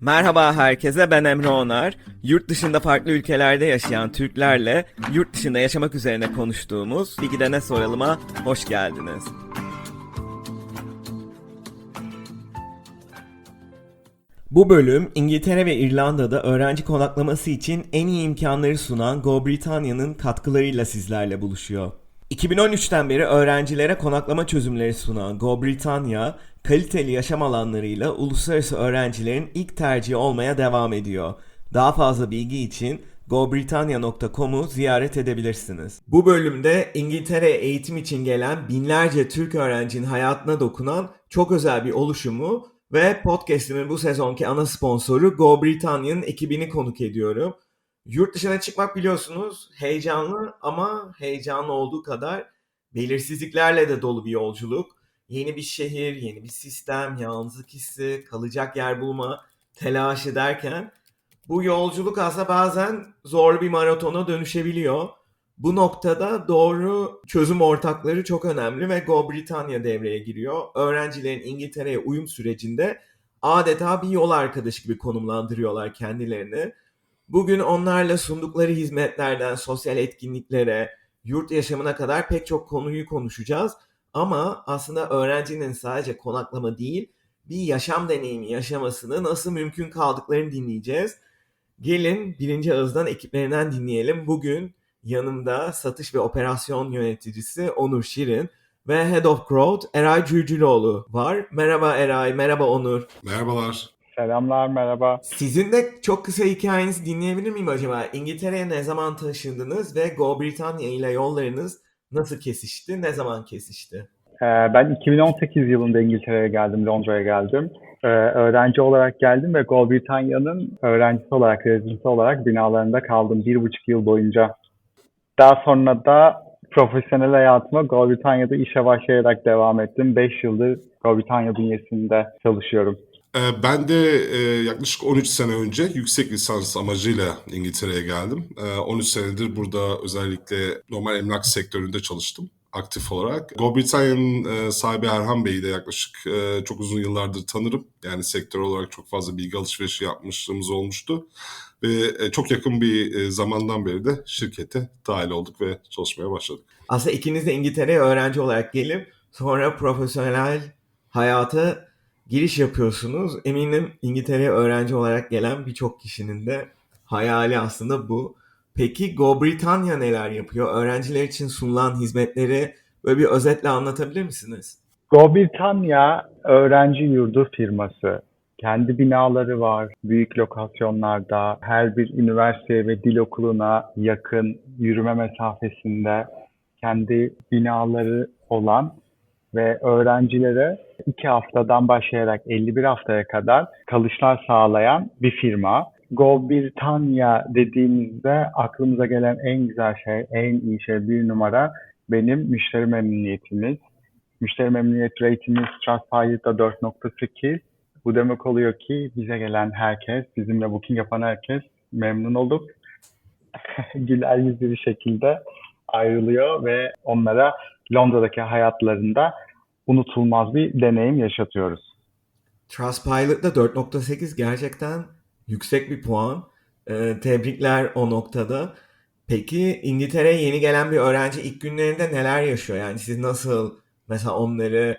Merhaba herkese ben Emre Onar. Yurt dışında farklı ülkelerde yaşayan Türklerle yurt dışında yaşamak üzerine konuştuğumuz Figi'de Ne Soralıma hoş geldiniz. Bu bölüm İngiltere ve İrlanda'da öğrenci konaklaması için en iyi imkanları sunan Go Britanya'nın katkılarıyla sizlerle buluşuyor. 2013'ten beri öğrencilere konaklama çözümleri sunan Go Britannia, kaliteli yaşam alanlarıyla uluslararası öğrencilerin ilk tercihi olmaya devam ediyor. Daha fazla bilgi için gobritannia.com'u ziyaret edebilirsiniz. Bu bölümde İngiltere'ye eğitim için gelen binlerce Türk öğrencinin hayatına dokunan çok özel bir oluşumu ve podcast'imin bu sezonki ana sponsoru Go Britannia'nın ekibini konuk ediyorum. Yurt dışına çıkmak biliyorsunuz heyecanlı ama heyecanlı olduğu kadar belirsizliklerle de dolu bir yolculuk. Yeni bir şehir, yeni bir sistem, yalnızlık hissi, kalacak yer bulma, telaşı derken bu yolculuk aslında bazen zorlu bir maratona dönüşebiliyor. Bu noktada doğru çözüm ortakları çok önemli ve Go Britannia devreye giriyor. Öğrencilerin İngiltere'ye uyum sürecinde adeta bir yol arkadaşı gibi konumlandırıyorlar kendilerini. Bugün onlarla sundukları hizmetlerden sosyal etkinliklere, yurt yaşamına kadar pek çok konuyu konuşacağız. Ama aslında öğrencinin sadece konaklama değil, bir yaşam deneyimi yaşamasını nasıl mümkün kaldıklarını dinleyeceğiz. Gelin birinci ağızdan ekiplerinden dinleyelim. Bugün yanımda satış ve operasyon yöneticisi Onur Şirin ve Head of Growth Eray Cürcüloğlu var. Merhaba Eray, merhaba Onur. Merhabalar. Selamlar, merhaba. Sizin de çok kısa hikayenizi dinleyebilir miyim acaba? İngiltere'ye ne zaman taşındınız ve Go Britannia ile yollarınız nasıl kesişti, ne zaman kesişti? Ee, ben 2018 yılında İngiltere'ye geldim, Londra'ya geldim. Ee, öğrenci olarak geldim ve Go Britannia'nın öğrencisi olarak, rezidenti olarak binalarında kaldım bir buçuk yıl boyunca. Daha sonra da profesyonel hayatıma Go Britannia'da işe başlayarak devam ettim. 5 yıldır Go Britannia bünyesinde çalışıyorum. Ee, Ben de e, yaklaşık 13 sene önce yüksek lisans amacıyla İngiltere'ye geldim. Ee, 13 senedir burada özellikle normal emlak sektöründe çalıştım aktif olarak. Go e, sahibi Erhan Bey'i de yaklaşık e, çok uzun yıllardır tanırım. Yani sektör olarak çok fazla bilgi alışverişi yapmışlığımız olmuştu. Ve çok yakın bir zamandan beri de şirkete dahil olduk ve çalışmaya başladık. Aslında ikiniz de İngiltere'ye öğrenci olarak gelip sonra profesyonel hayata giriş yapıyorsunuz. Eminim İngiltere'ye öğrenci olarak gelen birçok kişinin de hayali aslında bu. Peki Go Britannia neler yapıyor? Öğrenciler için sunulan hizmetleri böyle bir özetle anlatabilir misiniz? Go Britannia öğrenci yurdu firması. Kendi binaları var, büyük lokasyonlarda, her bir üniversiteye ve dil okuluna yakın yürüme mesafesinde kendi binaları olan ve öğrencilere iki haftadan başlayarak 51 haftaya kadar kalışlar sağlayan bir firma. Go Britannia dediğimizde aklımıza gelen en güzel şey, en iyi şey bir numara benim müşteri memnuniyetimiz. Müşteri memnuniyet rate'imiz Trustpilot'ta 4.8. Bu demek oluyor ki bize gelen herkes, bizimle booking yapan herkes memnun olup güler yüzlü bir şekilde ayrılıyor ve onlara Londra'daki hayatlarında unutulmaz bir deneyim yaşatıyoruz. Trustpilot'da 4.8 gerçekten yüksek bir puan. Ee, tebrikler o noktada. Peki İngiltere'ye yeni gelen bir öğrenci ilk günlerinde neler yaşıyor? Yani siz nasıl mesela onları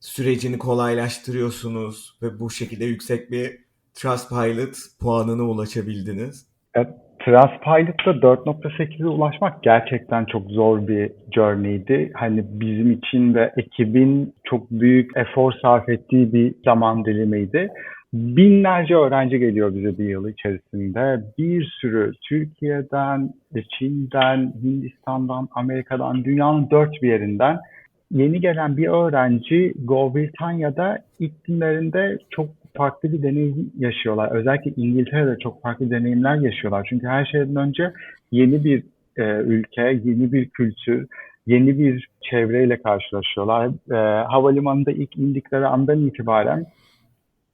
sürecini kolaylaştırıyorsunuz ve bu şekilde yüksek bir Trustpilot puanına ulaşabildiniz? Evet, Trustpilot'ta 4.8'e ulaşmak gerçekten çok zor bir journey'di. Hani bizim için de ekibin çok büyük efor sarf ettiği bir zaman dilimiydi. Binlerce öğrenci geliyor bize bir yıl içerisinde. Bir sürü Türkiye'den, Çin'den, Hindistan'dan, Amerika'dan, dünyanın dört bir yerinden yeni gelen bir öğrenci Go Britannia'da ilk günlerinde çok farklı bir deneyim yaşıyorlar. Özellikle İngiltere'de çok farklı deneyimler yaşıyorlar. Çünkü her şeyden önce yeni bir e, ülke, yeni bir kültür, yeni bir çevreyle karşılaşıyorlar. E, havalimanında ilk indikleri andan itibaren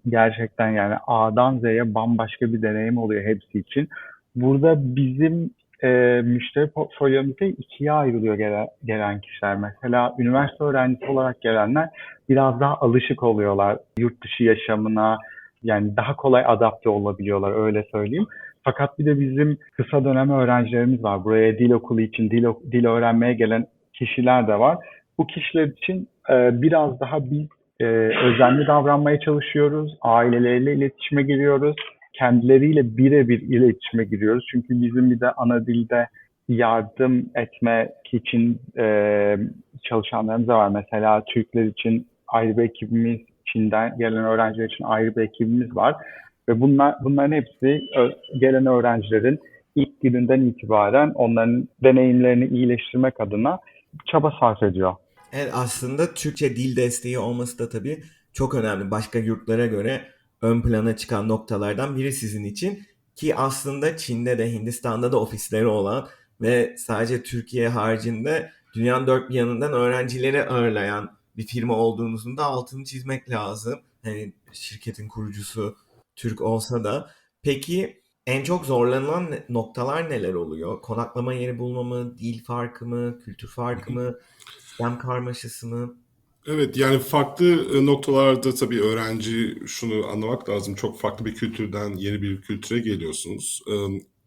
gerçekten yani A'dan Z'ye bambaşka bir deneyim oluyor hepsi için. Burada bizim e, müşteri portfolyomuzda ikiye ayrılıyor gelen, gelen kişiler. Mesela üniversite öğrencisi olarak gelenler biraz daha alışık oluyorlar yurt dışı yaşamına, Yani daha kolay adapte olabiliyorlar öyle söyleyeyim. Fakat bir de bizim kısa dönem öğrencilerimiz var. Buraya dil okulu için dil, dil öğrenmeye gelen kişiler de var. Bu kişiler için e, biraz daha biz e, özenli davranmaya çalışıyoruz. Aileleriyle iletişime giriyoruz. Kendileriyle birebir iletişime giriyoruz. Çünkü bizim bir de ana dilde yardım etmek için e, çalışanlarımız var. Mesela Türkler için ayrı bir ekibimiz, Çin'den gelen öğrenciler için ayrı bir ekibimiz var. Ve bunlar, bunların hepsi gelen öğrencilerin ilk gününden itibaren onların deneyimlerini iyileştirmek adına çaba sarf ediyor. Evet aslında Türkçe dil desteği olması da tabii çok önemli. Başka yurtlara göre ön plana çıkan noktalardan biri sizin için. Ki aslında Çin'de de Hindistan'da da ofisleri olan ve sadece Türkiye haricinde dünyanın dört bir yanından öğrencileri ağırlayan bir firma olduğunuzun da altını çizmek lazım. Hani şirketin kurucusu Türk olsa da. Peki en çok zorlanılan noktalar neler oluyor? Konaklama yeri bulma mı, dil farkı mı, kültür farkı mı, sistem karmaşası mı? Evet yani farklı noktalarda tabii öğrenci şunu anlamak lazım. Çok farklı bir kültürden yeni bir kültüre geliyorsunuz.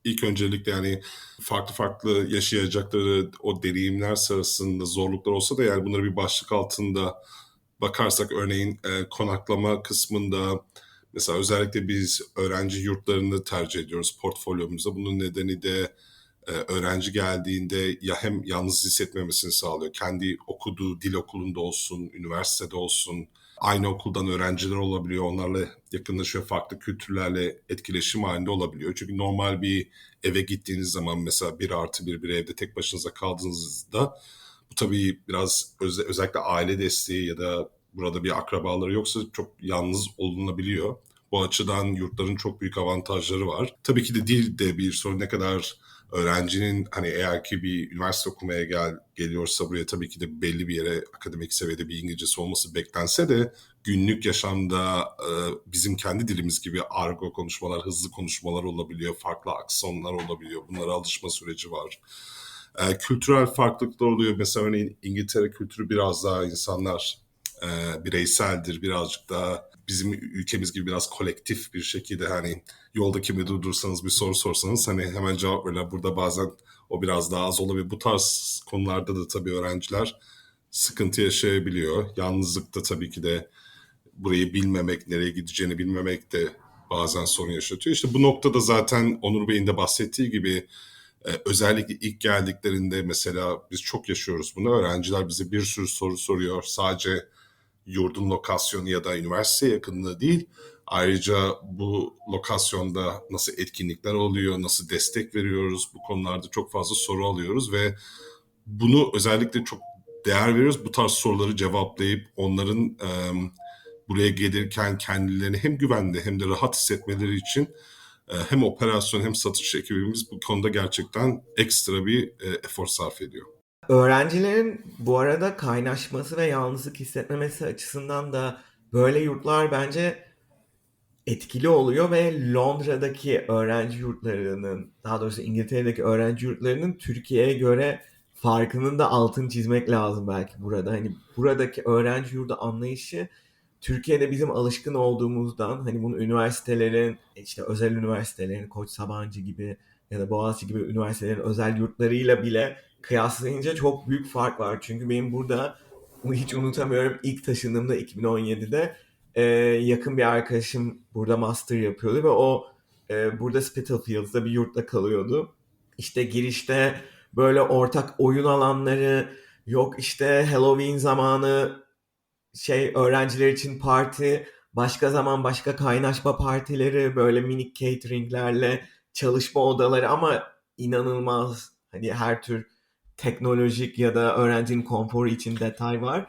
İlk öncelikle yani farklı farklı yaşayacakları o deneyimler sırasında zorluklar olsa da yani bunları bir başlık altında bakarsak örneğin konaklama kısmında Mesela özellikle biz öğrenci yurtlarını tercih ediyoruz portfolyomuzda. Bunun nedeni de e, öğrenci geldiğinde ya hem yalnız hissetmemesini sağlıyor. Kendi okuduğu dil okulunda olsun, üniversitede olsun, aynı okuldan öğrenciler olabiliyor. Onlarla yakınlaşıyor, farklı kültürlerle etkileşim halinde olabiliyor. Çünkü normal bir eve gittiğiniz zaman mesela bir artı bir bir evde tek başınıza kaldığınızda bu tabii biraz özel, özellikle aile desteği ya da burada bir akrabaları yoksa çok yalnız olunabiliyor. Bu açıdan yurtların çok büyük avantajları var. Tabii ki de dil de bir sorun. Ne kadar öğrencinin hani eğer ki bir üniversite okumaya gel geliyorsa buraya tabii ki de belli bir yere akademik seviyede bir İngilizcesi olması beklense de günlük yaşamda e, bizim kendi dilimiz gibi argo konuşmalar, hızlı konuşmalar olabiliyor, farklı aksonlar olabiliyor. Bunlara alışma süreci var. E, kültürel farklılıklar oluyor. Mesela örneğin İngiltere kültürü biraz daha insanlar e, bireyseldir, birazcık daha bizim ülkemiz gibi biraz kolektif bir şekilde hani yolda kimi durdursanız bir soru sorsanız hani hemen cevap verirler. Burada bazen o biraz daha az olabilir. Bu tarz konularda da tabii öğrenciler sıkıntı yaşayabiliyor. Yalnızlık da tabii ki de burayı bilmemek, nereye gideceğini bilmemek de bazen sorun yaşatıyor. İşte bu noktada zaten Onur Bey'in de bahsettiği gibi e, özellikle ilk geldiklerinde mesela biz çok yaşıyoruz bunu. Öğrenciler bize bir sürü soru soruyor. Sadece yurdun lokasyonu ya da üniversite yakınlığı değil. Ayrıca bu lokasyonda nasıl etkinlikler oluyor, nasıl destek veriyoruz bu konularda çok fazla soru alıyoruz ve bunu özellikle çok değer veriyoruz. Bu tarz soruları cevaplayıp onların e, buraya gelirken kendilerini hem güvende hem de rahat hissetmeleri için e, hem operasyon hem satış ekibimiz bu konuda gerçekten ekstra bir e, efor sarf ediyor. Öğrencilerin bu arada kaynaşması ve yalnızlık hissetmemesi açısından da böyle yurtlar bence etkili oluyor ve Londra'daki öğrenci yurtlarının, daha doğrusu İngiltere'deki öğrenci yurtlarının Türkiye'ye göre farkının da altını çizmek lazım belki burada. Hani buradaki öğrenci yurdu anlayışı Türkiye'de bizim alışkın olduğumuzdan hani bunu üniversitelerin, işte özel üniversitelerin, Koç Sabancı gibi ya da Boğaziçi gibi üniversitelerin özel yurtlarıyla bile kıyaslayınca çok büyük fark var. Çünkü benim burada hiç unutamıyorum. İlk taşındığımda 2017'de e, yakın bir arkadaşım burada master yapıyordu ve o e, burada Spittlefield'da bir yurtta kalıyordu. İşte girişte böyle ortak oyun alanları yok işte Halloween zamanı şey öğrenciler için parti başka zaman başka kaynaşma partileri böyle minik cateringlerle çalışma odaları ama inanılmaz hani her tür teknolojik ya da öğrencinin konforu için detay var.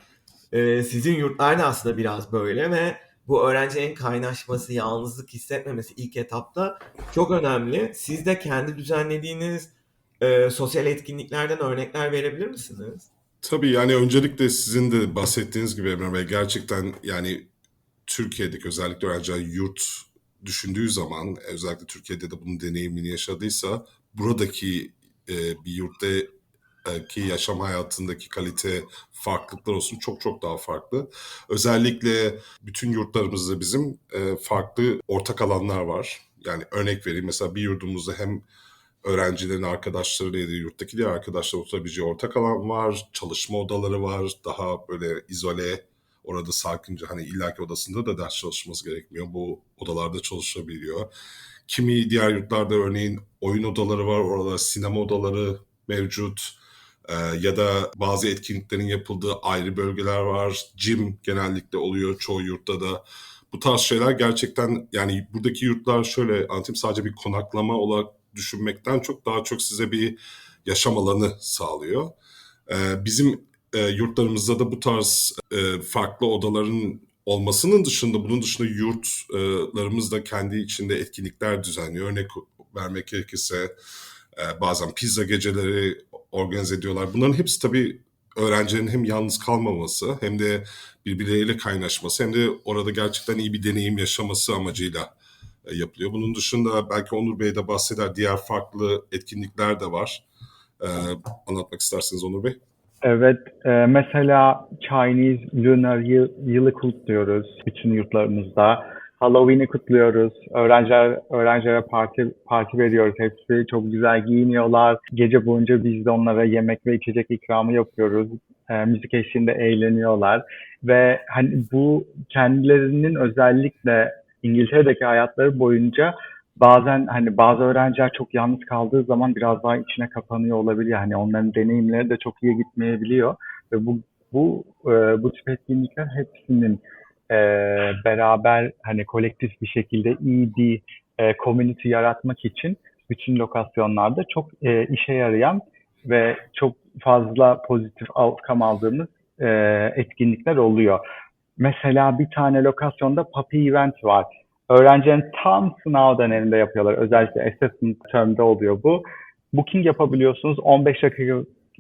Ee, sizin yurtlarda aslında biraz böyle ve bu öğrencinin kaynaşması, yalnızlık hissetmemesi ilk etapta çok önemli. Siz de kendi düzenlediğiniz e, sosyal etkinliklerden örnekler verebilir misiniz? Tabii yani öncelikle sizin de bahsettiğiniz gibi Emre Bey gerçekten yani Türkiye'deki özellikle öğrenciler yurt düşündüğü zaman özellikle Türkiye'de de bunun deneyimini yaşadıysa buradaki e, bir yurtta ki yaşam hayatındaki kalite farklılıklar olsun çok çok daha farklı. Özellikle bütün yurtlarımızda bizim e, farklı ortak alanlar var. Yani örnek vereyim mesela bir yurdumuzda hem öğrencilerin arkadaşlarıyla ya da yurttaki diğer arkadaşlar oturabileceği ortak alan var. Çalışma odaları var. Daha böyle izole orada sakince hani illaki odasında da ders çalışması gerekmiyor. Bu odalarda çalışabiliyor. Kimi diğer yurtlarda örneğin oyun odaları var. Orada sinema odaları mevcut. Ee, ya da bazı etkinliklerin yapıldığı ayrı bölgeler var. Gym genellikle oluyor çoğu yurtta da. Bu tarz şeyler gerçekten yani buradaki yurtlar şöyle anlatayım sadece bir konaklama olarak düşünmekten çok daha çok size bir yaşam alanı sağlıyor. Ee, bizim e, yurtlarımızda da bu tarz e, farklı odaların olmasının dışında bunun dışında yurtlarımız da kendi içinde etkinlikler düzenliyor. Örnek vermek gerekirse e, bazen pizza geceleri organize ediyorlar. Bunların hepsi tabii öğrencilerin hem yalnız kalmaması hem de birbirleriyle kaynaşması hem de orada gerçekten iyi bir deneyim yaşaması amacıyla e, yapılıyor. Bunun dışında belki Onur Bey de bahseder diğer farklı etkinlikler de var. Ee, anlatmak isterseniz Onur Bey. Evet, e, mesela Chinese Lunar Yıl, yılı kutluyoruz bütün yurtlarımızda. Halloween'i kutluyoruz. Öğrenciler öğrencilere parti parti veriyoruz. Hepsi çok güzel giyiniyorlar. Gece boyunca biz de onlara yemek ve içecek ikramı yapıyoruz. E, müzik eşliğinde eğleniyorlar ve hani bu kendilerinin özellikle İngiltere'deki hayatları boyunca bazen hani bazı öğrenciler çok yalnız kaldığı zaman biraz daha içine kapanıyor olabiliyor. Hani onların deneyimleri de çok iyi gitmeyebiliyor ve bu bu e, bu tip etkinlikler hepsinin e, beraber hani kolektif bir şekilde iyi bir e, community yaratmak için bütün lokasyonlarda çok e, işe yarayan ve çok fazla pozitif outcome aldığımız e, etkinlikler oluyor. Mesela bir tane lokasyonda puppy event var. Öğrencilerin tam sınav döneminde yapıyorlar. Özellikle assessment term'de oluyor bu. Booking yapabiliyorsunuz. 15 dakika,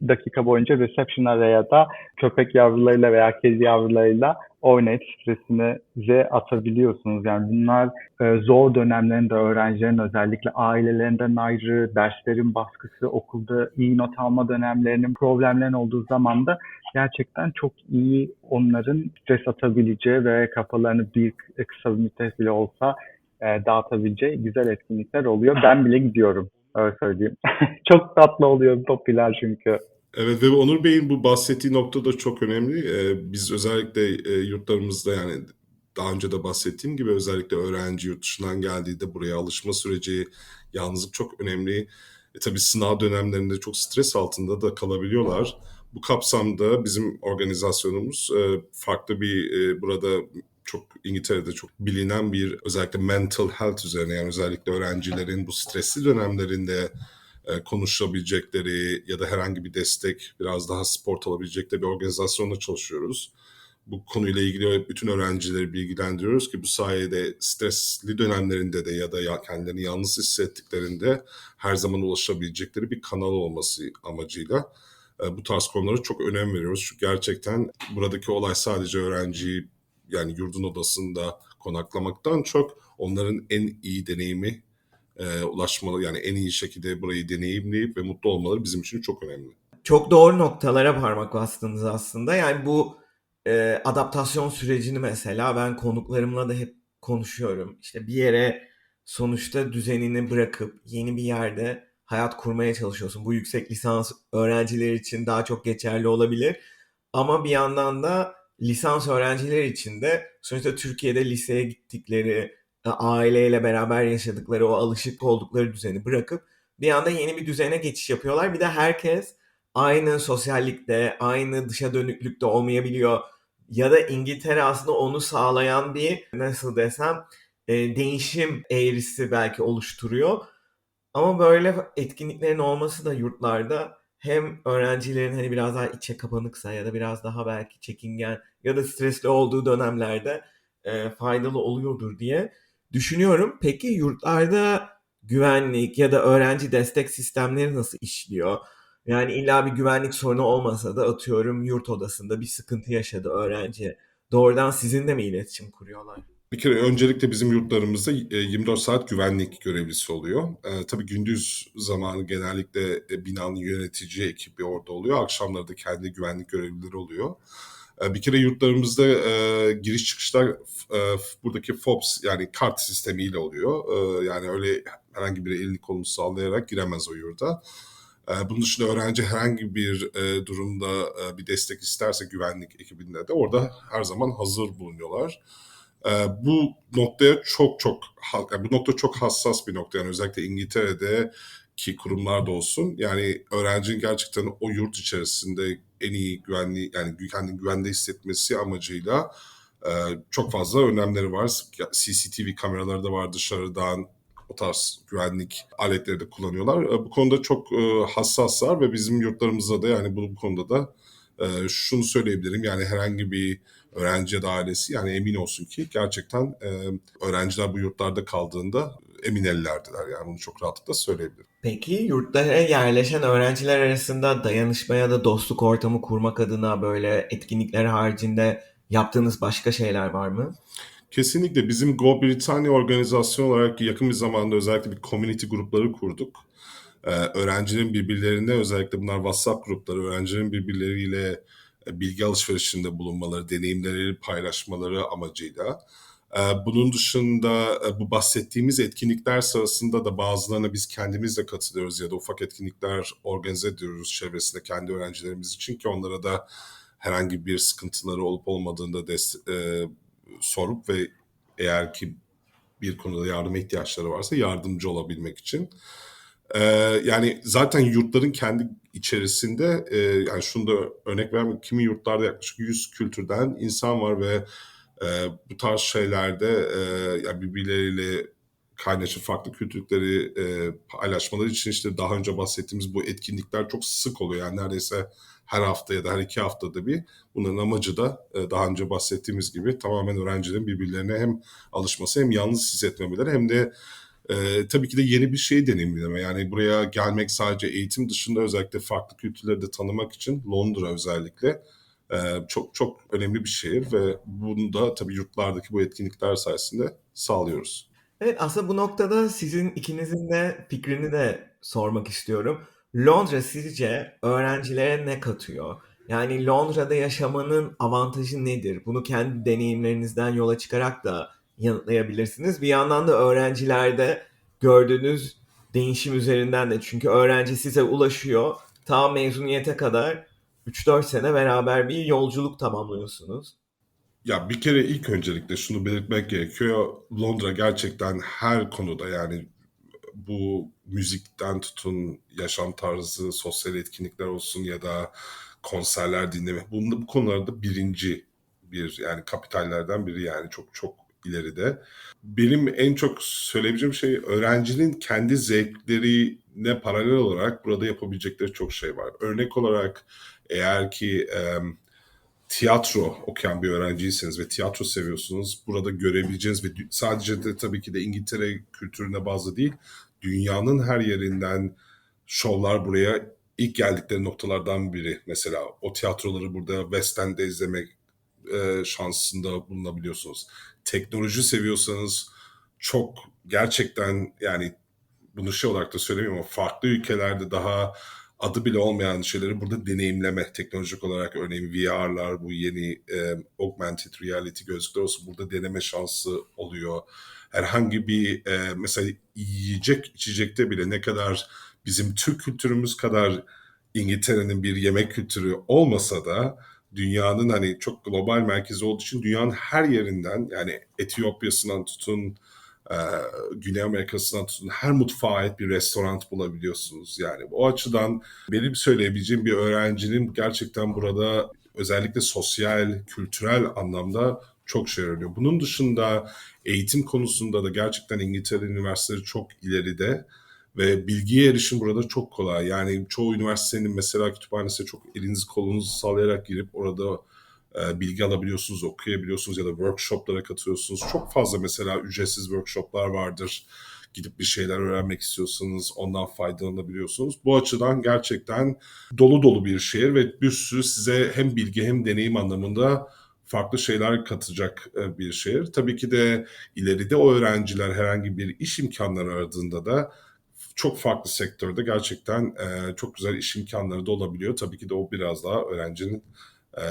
dakika boyunca reception araya da köpek yavrularıyla veya kedi yavrularıyla oynayıp stresinizi atabiliyorsunuz. Yani bunlar e, zor dönemlerinde öğrencilerin özellikle ailelerinden ayrı, derslerin baskısı, okulda iyi not alma dönemlerinin problemlerin olduğu zaman da gerçekten çok iyi onların stres atabileceği ve kafalarını bir kısa bir müddet bile olsa e, dağıtabileceği güzel etkinlikler oluyor. Ben bile gidiyorum. Öyle söyleyeyim. çok tatlı oluyor, popüler çünkü. Evet ve Onur Bey'in bu bahsettiği nokta da çok önemli. Ee, biz özellikle e, yurtlarımızda yani daha önce de bahsettiğim gibi özellikle öğrenci yurt dışından geldiğinde buraya alışma süreci, yalnızlık çok önemli. E, tabii sınav dönemlerinde çok stres altında da kalabiliyorlar. Bu kapsamda bizim organizasyonumuz e, farklı bir e, burada çok İngiltere'de çok bilinen bir özellikle mental health üzerine yani özellikle öğrencilerin bu stresli dönemlerinde e, konuşabilecekleri ya da herhangi bir destek biraz daha support alabilecekleri bir organizasyonla çalışıyoruz. Bu konuyla ilgili bütün öğrencileri bilgilendiriyoruz ki bu sayede stresli dönemlerinde de ya da kendilerini yalnız hissettiklerinde her zaman ulaşabilecekleri bir kanal olması amacıyla e, bu tarz konulara çok önem veriyoruz. Çünkü gerçekten buradaki olay sadece öğrenciyi yani yurdun odasında konaklamaktan çok onların en iyi deneyimi e, ulaşmaları yani en iyi şekilde burayı deneyimleyip ve mutlu olmaları bizim için çok önemli. Çok doğru noktalara parmak bastınız aslında. Yani bu e, adaptasyon sürecini mesela ben konuklarımla da hep konuşuyorum. İşte bir yere sonuçta düzenini bırakıp yeni bir yerde hayat kurmaya çalışıyorsun. Bu yüksek lisans öğrenciler için daha çok geçerli olabilir. Ama bir yandan da lisans öğrenciler için de sonuçta Türkiye'de liseye gittikleri, e, aileyle beraber yaşadıkları, o alışık oldukları düzeni bırakıp bir anda yeni bir düzene geçiş yapıyorlar. Bir de herkes aynı sosyallikte, aynı dışa dönüklükte olmayabiliyor. Ya da İngiltere aslında onu sağlayan bir nasıl desem e, değişim eğrisi belki oluşturuyor. Ama böyle etkinliklerin olması da yurtlarda hem öğrencilerin hani biraz daha içe kapanıksa ya da biraz daha belki çekingen ya da stresli olduğu dönemlerde e, faydalı oluyordur diye düşünüyorum. Peki yurtlarda güvenlik ya da öğrenci destek sistemleri nasıl işliyor? Yani illa bir güvenlik sorunu olmasa da atıyorum yurt odasında bir sıkıntı yaşadı öğrenci. Doğrudan sizinle mi iletişim kuruyorlar? Bir kere öncelikle bizim yurtlarımızda e, 24 saat güvenlik görevlisi oluyor. E, tabii gündüz zamanı genellikle e, binanın yönetici ekibi orada oluyor. Akşamları da kendi güvenlik görevlileri oluyor. E, bir kere yurtlarımızda e, giriş çıkışlar e, buradaki FOBS yani kart sistemiyle oluyor. E, yani öyle herhangi bir elini kolunu sallayarak giremez o yurda. E, Bunun dışında öğrenci herhangi bir e, durumda e, bir destek isterse güvenlik ekibinde de orada her zaman hazır bulunuyorlar. E, Bu noktaya çok çok yani bu nokta çok hassas bir nokta yani özellikle İngiltere'de ki kurumlarda olsun yani öğrencinin gerçekten o yurt içerisinde en iyi güvenli yani kendini güvende hissetmesi amacıyla e, çok fazla önlemleri var. CCTV kameraları da var dışarıdan o tarz güvenlik aletleri de kullanıyorlar. E, Bu konuda çok e, hassaslar ve bizim yurtlarımızda da yani bu, konuda da şunu söyleyebilirim yani herhangi bir öğrenci ya da ailesi yani emin olsun ki gerçekten e, öğrenciler bu yurtlarda kaldığında emin ellerdiler yani bunu çok rahatlıkla söyleyebilirim. Peki yurtlara yerleşen öğrenciler arasında dayanışma ya da dostluk ortamı kurmak adına böyle etkinlikler haricinde yaptığınız başka şeyler var mı? Kesinlikle bizim Go Britanya organizasyon olarak yakın bir zamanda özellikle bir community grupları kurduk. Ee, öğrencilerin birbirlerine özellikle bunlar WhatsApp grupları öğrencilerin birbirleriyle bilgi alışverişinde bulunmaları, deneyimleri paylaşmaları amacıyla. Ee, bunun dışında e, bu bahsettiğimiz etkinlikler sırasında da bazılarına biz kendimiz de katılıyoruz ya da ufak etkinlikler organize ediyoruz çevresinde kendi öğrencilerimiz için ki onlara da herhangi bir sıkıntıları olup olmadığında dest- e, sorup ve eğer ki bir konuda yardıma ihtiyaçları varsa yardımcı olabilmek için. Ee, yani zaten yurtların kendi içerisinde e, yani şunu da örnek vermek kimi yurtlarda yaklaşık 100 kültürden insan var ve e, bu tarz şeylerde e, yani birbirleriyle kaynaşıp farklı kültürleri e, paylaşmaları için işte daha önce bahsettiğimiz bu etkinlikler çok sık oluyor. Yani neredeyse her hafta ya da her iki haftada bir. Bunların amacı da e, daha önce bahsettiğimiz gibi tamamen öğrencilerin birbirlerine hem alışması hem yalnız hissetmemeleri hem de e, tabii ki de yeni bir şey deneyimleme. Yani buraya gelmek sadece eğitim dışında özellikle farklı kültürleri de tanımak için Londra özellikle e, çok çok önemli bir şehir ve bunu da tabii yurtlardaki bu etkinlikler sayesinde sağlıyoruz. Evet aslında bu noktada sizin ikinizin de fikrini de sormak istiyorum. Londra sizce öğrencilere ne katıyor? Yani Londra'da yaşamanın avantajı nedir? Bunu kendi deneyimlerinizden yola çıkarak da yanıtlayabilirsiniz. Bir yandan da öğrencilerde gördüğünüz değişim üzerinden de çünkü öğrenci size ulaşıyor. Ta mezuniyete kadar 3-4 sene beraber bir yolculuk tamamlıyorsunuz. Ya bir kere ilk öncelikle şunu belirtmek gerekiyor. Londra gerçekten her konuda yani bu müzikten tutun, yaşam tarzı, sosyal etkinlikler olsun ya da konserler dinleme. Bunda bu konularda birinci bir yani kapitallerden biri yani çok çok ileride. Benim en çok söyleyebileceğim şey öğrencinin kendi zevklerine paralel olarak burada yapabilecekleri çok şey var. Örnek olarak eğer ki em, tiyatro okuyan bir öğrenciyseniz ve tiyatro seviyorsunuz, burada görebileceğiniz ve sadece de tabii ki de İngiltere kültürüne bazı değil, dünyanın her yerinden şovlar buraya ilk geldikleri noktalardan biri. Mesela o tiyatroları burada West End'de izlemek e, şansında bulunabiliyorsunuz. Teknoloji seviyorsanız çok gerçekten yani bunu şey olarak da söylemiyorum ama farklı ülkelerde daha adı bile olmayan şeyleri burada deneyimleme teknolojik olarak örneğin VR'lar bu yeni e, augmented reality gözlükler olsun burada deneme şansı oluyor. Herhangi bir e, mesela yiyecek içecekte bile ne kadar bizim Türk kültürümüz kadar İngiltere'nin bir yemek kültürü olmasa da dünyanın hani çok global merkezi olduğu için dünyanın her yerinden yani Etiyopya'sından tutun Güney Amerika'sından tutun her mutfağa ait bir restoran bulabiliyorsunuz. Yani o açıdan benim söyleyebileceğim bir öğrencinin gerçekten burada özellikle sosyal, kültürel anlamda çok şey öğreniyor. Bunun dışında eğitim konusunda da gerçekten İngiltere üniversiteleri çok ileride ve bilgiye erişim burada çok kolay. Yani çoğu üniversitenin mesela kütüphanesine çok elinizi kolunuzu sallayarak girip orada e, bilgi alabiliyorsunuz, okuyabiliyorsunuz ya da workshoplara katılıyorsunuz. Çok fazla mesela ücretsiz workshoplar vardır. Gidip bir şeyler öğrenmek istiyorsanız ondan faydalanabiliyorsunuz. Bu açıdan gerçekten dolu dolu bir şehir ve bir sürü size hem bilgi hem deneyim anlamında farklı şeyler katacak e, bir şehir. Tabii ki de ileride o öğrenciler herhangi bir iş imkanları aradığında da çok farklı sektörde gerçekten e, çok güzel iş imkanları da olabiliyor. Tabii ki de o biraz daha öğrencinin e,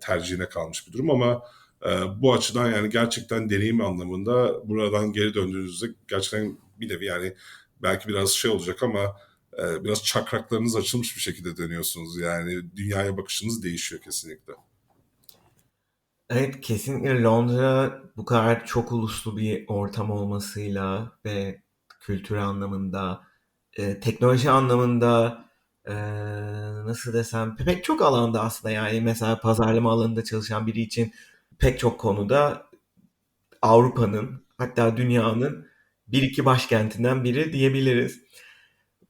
tercihine kalmış bir durum ama e, bu açıdan yani gerçekten deneyim anlamında buradan geri döndüğünüzde gerçekten bir nevi yani belki biraz şey olacak ama e, biraz çakraklarınız açılmış bir şekilde dönüyorsunuz. Yani dünyaya bakışınız değişiyor kesinlikle. Evet kesinlikle Londra bu kadar çok uluslu bir ortam olmasıyla ve kültür anlamında, e, teknoloji anlamında e, nasıl desem pek çok alanda aslında yani mesela pazarlama alanında çalışan biri için pek çok konuda Avrupa'nın hatta dünyanın bir iki başkentinden biri diyebiliriz.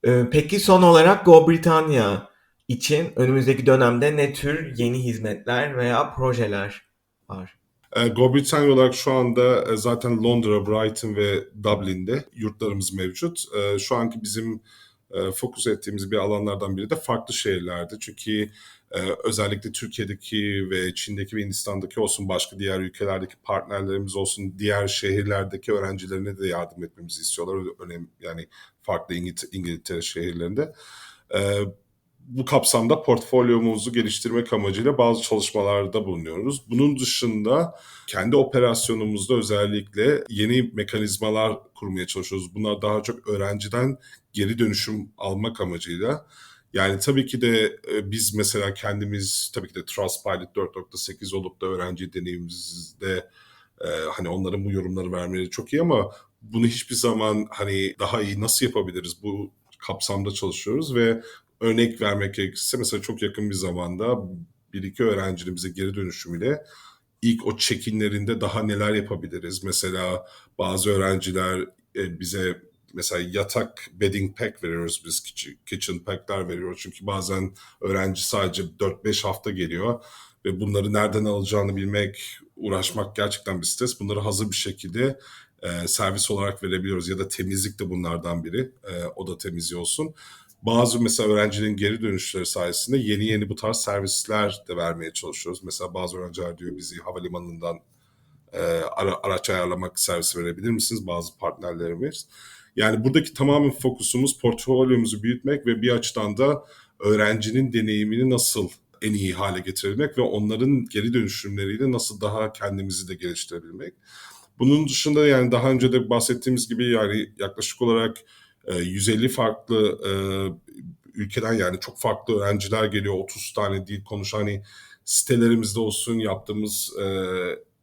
E, peki son olarak Go Britannia için önümüzdeki dönemde ne tür yeni hizmetler veya projeler var? E, Go Britannia olarak şu anda e, zaten Londra, Brighton ve Dublin'de yurtlarımız mevcut. E, Şu anki bizim e, fokus ettiğimiz bir alanlardan biri de farklı şehirlerde. Çünkü e, özellikle Türkiye'deki ve Çin'deki ve Hindistan'daki olsun başka diğer ülkelerdeki partnerlerimiz olsun diğer şehirlerdeki öğrencilerine de yardım etmemizi istiyorlar. Önemli yani farklı İngiltere, İngiltere şehirlerinde. E, bu kapsamda portfolyomuzu geliştirmek amacıyla bazı çalışmalarda bulunuyoruz. Bunun dışında kendi operasyonumuzda özellikle yeni mekanizmalar kurmaya çalışıyoruz. Bunlar daha çok öğrenciden geri dönüşüm almak amacıyla. Yani tabii ki de e, biz mesela kendimiz tabii ki de Trustpilot 4.8 olup da öğrenci deneyimimizde e, hani onların bu yorumları vermeleri çok iyi ama bunu hiçbir zaman hani daha iyi nasıl yapabiliriz bu kapsamda çalışıyoruz ve örnek vermek gerekirse mesela çok yakın bir zamanda bir iki öğrencinin bize geri dönüşümüyle ilk o check-inlerinde daha neler yapabiliriz? Mesela bazı öğrenciler e, bize mesela yatak bedding pack veriyoruz biz kitchen- pack'ler veriyoruz çünkü bazen öğrenci sadece 4-5 hafta geliyor ve bunları nereden alacağını bilmek uğraşmak gerçekten bir stres. Bunları hazır bir şekilde e, servis olarak verebiliyoruz ya da temizlik de bunlardan biri. E, oda temizliği olsun. Bazı mesela öğrencilerin geri dönüşleri sayesinde yeni yeni bu tarz servisler de vermeye çalışıyoruz. Mesela bazı öğrenciler diyor bizi havalimanından e, ara- araç ayarlamak servisi verebilir misiniz? Bazı partnerlerimiz. Yani buradaki tamamen fokusumuz portfolyomuzu büyütmek ve bir açıdan da öğrencinin deneyimini nasıl en iyi hale getirebilmek ve onların geri dönüşümleriyle nasıl daha kendimizi de geliştirebilmek. Bunun dışında yani daha önce de bahsettiğimiz gibi yani yaklaşık olarak e, 150 farklı e, ülkeden yani çok farklı öğrenciler geliyor. 30 tane dil konuşan hani sitelerimizde olsun yaptığımız e,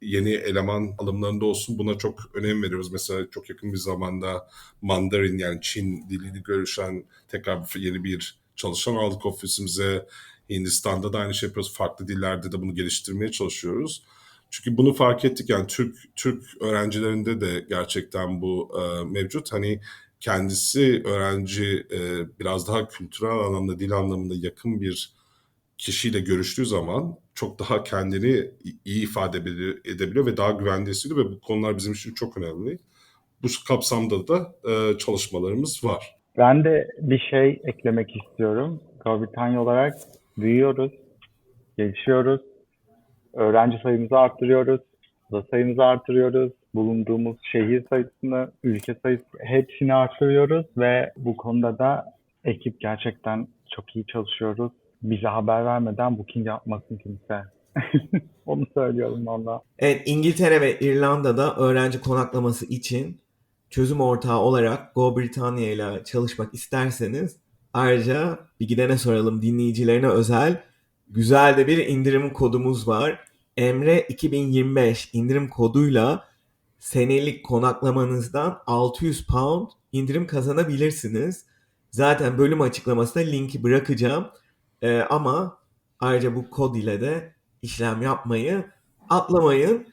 yeni eleman alımlarında olsun buna çok önem veriyoruz. Mesela çok yakın bir zamanda Mandarin yani Çin dilini görüşen tekrar yeni bir çalışan aldık ofisimize. Hindistan'da da aynı şey yapıyoruz. Farklı dillerde de bunu geliştirmeye çalışıyoruz. Çünkü bunu fark ettik yani Türk Türk öğrencilerinde de gerçekten bu e, mevcut. Hani kendisi öğrenci e, biraz daha kültürel anlamda, dil anlamında yakın bir kişiyle görüştüğü zaman çok daha kendini iyi ifade edebiliyor, ve daha güvende hissediyor ve bu konular bizim için çok önemli. Bu kapsamda da e, çalışmalarımız var. Ben de bir şey eklemek istiyorum. Go Britannia olarak büyüyoruz, gelişiyoruz, öğrenci sayımızı arttırıyoruz, oda sayımızı arttırıyoruz, bulunduğumuz şehir sayısını, ülke sayısı hepsini arttırıyoruz ve bu konuda da ekip gerçekten çok iyi çalışıyoruz. Bize haber vermeden booking yapmasın kimse. Onu söylüyorum valla. Evet, İngiltere ve İrlanda'da öğrenci konaklaması için çözüm ortağı olarak Go Britannia ile çalışmak isterseniz ayrıca bir gidene soralım dinleyicilerine özel güzel de bir indirim kodumuz var. Emre 2025 indirim koduyla senelik konaklamanızdan 600 pound indirim kazanabilirsiniz. Zaten bölüm açıklamasına linki bırakacağım. Ee, ama ayrıca bu kod ile de işlem yapmayı atlamayın.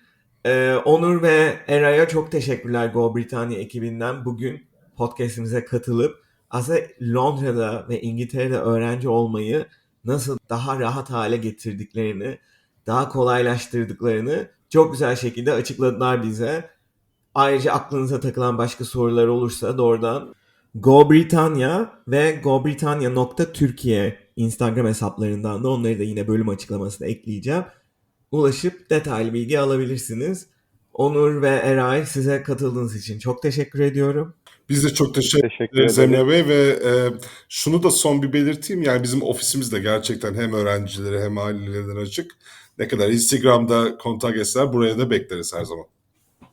Ee, Onur ve Eray'a çok teşekkürler Go Britannia ekibinden bugün podcastimize katılıp aslında Londra'da ve İngiltere'de öğrenci olmayı nasıl daha rahat hale getirdiklerini, daha kolaylaştırdıklarını çok güzel şekilde açıkladılar bize. Ayrıca aklınıza takılan başka sorular olursa doğrudan Go Britannia ve gobritannia.türkiye Instagram hesaplarından da onları da yine bölüm açıklamasına ekleyeceğim. ulaşıp detaylı bilgi alabilirsiniz. Onur ve Eray size katıldığınız için çok teşekkür ediyorum. Biz de çok teşekkür Teşekkür ederiz. Emre Bey ve e, şunu da son bir belirteyim. Yani bizim ofisimiz de gerçekten hem öğrencilere hem ailelerden açık. Ne kadar Instagram'da kontak etseler buraya da bekleriz her zaman.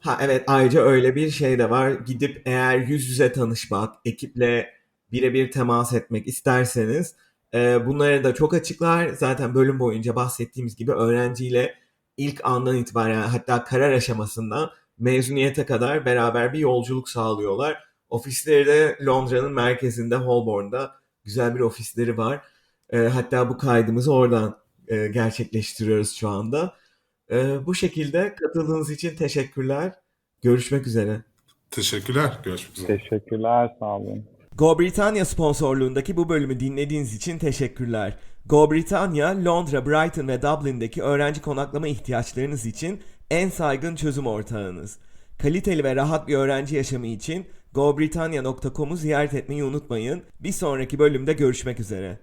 Ha evet ayrıca öyle bir şey de var. Gidip eğer yüz yüze tanışmak, ekiple birebir temas etmek isterseniz e, bunları da çok açıklar. Zaten bölüm boyunca bahsettiğimiz gibi öğrenciyle ilk andan itibaren hatta karar aşamasından mezuniyete kadar beraber bir yolculuk sağlıyorlar. Ofisleri de Londra'nın merkezinde Holborn'da güzel bir ofisleri var. E, hatta bu kaydımızı oradan e, gerçekleştiriyoruz şu anda. E, bu şekilde katıldığınız için teşekkürler. Görüşmek üzere. Teşekkürler. Görüşmek üzere. Teşekkürler, sağ olun. Go Britannia sponsorluğundaki bu bölümü dinlediğiniz için teşekkürler. Go Britannia, Londra, Brighton ve Dublin'deki öğrenci konaklama ihtiyaçlarınız için en saygın çözüm ortağınız. Kaliteli ve rahat bir öğrenci yaşamı için gobritannia.com'u ziyaret etmeyi unutmayın. Bir sonraki bölümde görüşmek üzere.